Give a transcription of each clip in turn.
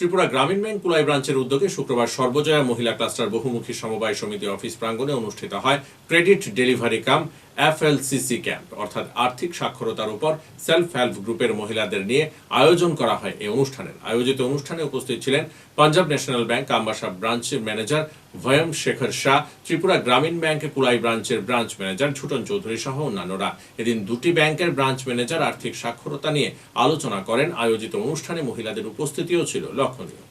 Tripura Gramin bank Kulai ব্রাঞ্চের উদ্যোগে শুক্রবার সর্বজয়া মহিলা ক্লাস্টার বহুমুখী সমবায় সমিতি অফিস প্রাঙ্গনে অনুষ্ঠিত হয় credit delivery cum. FLCC camp, অর্থাৎ আর্থিক সাক্ষরতার উপর সেলফ হেল্প গ্রুপের মহিলাদের নিয়ে আয়োজন করা হয় এই অনুষ্ঠানের। আয়োজিত অনুষ্ঠানে উপস্থিত ছিলেন পাঞ্জাব ন্যাশনাল ব্যাংক আমবাসা ব্রাঞ্চের ম্যানেজার ভয়ম শেখর শাহ, ত্রিপুরা গ্রামীণ ব্যাংক কুলাই ব্রাঞ্চের ব্রাঞ্চ ম্যানেজার ছুটন চৌধুরী সহ অন্যান্যরা। এদিন দুটি ব্যাংকের ব্রাঞ্চ ম্যানেজার আর্থিক সাক্ষরতা নিয়ে আলোচনা করেন। আয়োজিত অনুষ্ঠানে মহিলাদের উপস্থিতিও ছিল লক্ষণীয়।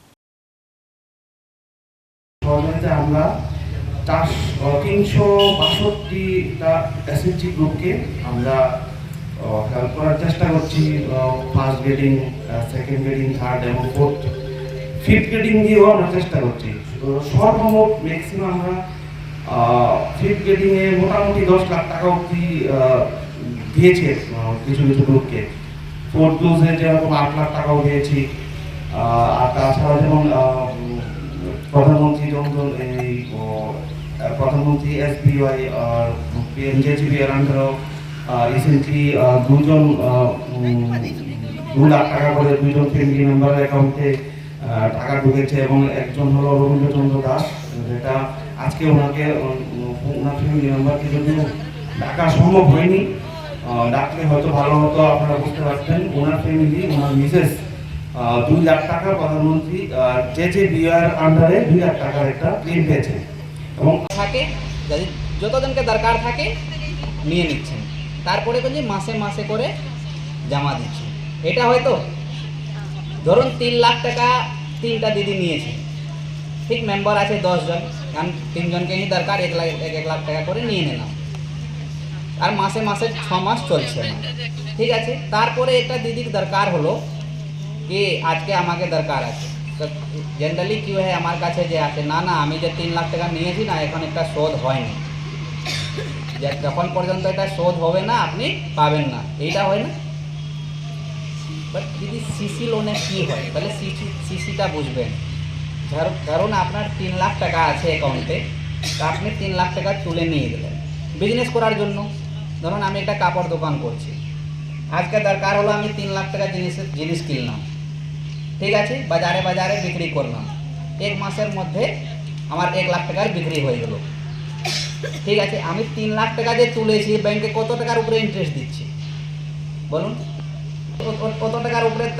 আমরা চার তিনশো বাষট্টিটা এসএসজি গ্রুপকে আমরা হেল্প করার চেষ্টা করছি first grading second grading third এবং ফোর্থ ফিফথ গ্রেডিং দিয়েও আমরা চেষ্টা করছি। সর্বমোট ম্যাক্সিমাম আমরা ফিফথ গ্রেডিংয়ে মোটামুটি দশ লাখ টাকা অবধি দিয়েছে কিছু কিছু গ্রুপকে। ফোর্থ ডোজে যেরকম আট লাখ টাকাও দিয়েছি আর তাছাড়া যেমন প্রধানমন্ত্রী এস এসবিআই, আর পিএমজেজিবি এর আন্ডারও রিসেন্টলি দুজন দু লাখ টাকা করে দুজন ফ্যামিলি মেম্বারের অ্যাকাউন্টে টাকা ঢুকেছে এবং একজন হলো রবীন্দ্রচন্দ্র দাস, যেটা আজকে ওনাকে ওনার ফ্যামিলি মেম্বারকে যদিও ডাকা সম্ভব হয়নি ডাকলে হয়তো ভালো হতো, আপনারা বুঝতে পারতেন, ওনার ফ্যামিলি ওনার মিসেস দুই লাখ টাকা প্রধানমন্ত্রী যে যে বিআর আন্ডারে দুই লাখ টাকার একটা ক্লেম পেয়েছে। এবং থাকে, যদি যতজনকে দরকার থাকে, নিয়ে নিচ্ছেন। তারপরে বলছি মাসে মাসে করে জমা দিচ্ছে। এটা হয়তো, ধরুন তিন লাখ টাকা তিনটা দিদি নিয়েছে। ঠিক মেম্বার আছে দশজন, কারণ তিনজনকেই দরকার, এক লাখ, এক এক লাখ টাকা করে নিয়ে নিলাম। আর মাসে মাসে ছ মাস চলছে না। ঠিক আছে? তারপরে একটা দিদির দরকার হলো কি আজকে আমাকে দরকার আছে। তো জেনারেলি কি হয়, আমার কাছে যে আছে, না না, আমি যে তিন লাখ টাকা নিয়েছি না, এখন একটা শোধ হয়নি। যে যখন পর্যন্ত এটা শোধ হবে না, আপনি পাবেন না। এইটা হয় না? বাট যদি সিসি লোনে কি হয়, তাহলে সিসি সিসিটা বুঝবেন। ধর, ধরুন আপনার তিন লাখ টাকা আছে অ্যাকাউন্টে তা আপনি তিন লাখ টাকা তুলে নিয়ে গেলেন। বিজনেস করার জন্য। ধরুন আমি একটা কাপড় দোকান করছি। আজকে দরকার হলো আমি তিন লাখ টাকা জিনিস জিনিস কিনলাম। ঠিক আছে? বাজারে বাজারে বিক্রি করলাম। এক মাসের মধ্যে আমার এক লাখ টাকার বিক্রি হয়ে গেল। ঠিক আছে? আমি তিন লাখ টাকা যে তুলেছি ব্যাংকে কত টাকার উপরে ইন্টারেস্ট দিচ্ছি? বলুন। কত টাকার উপরে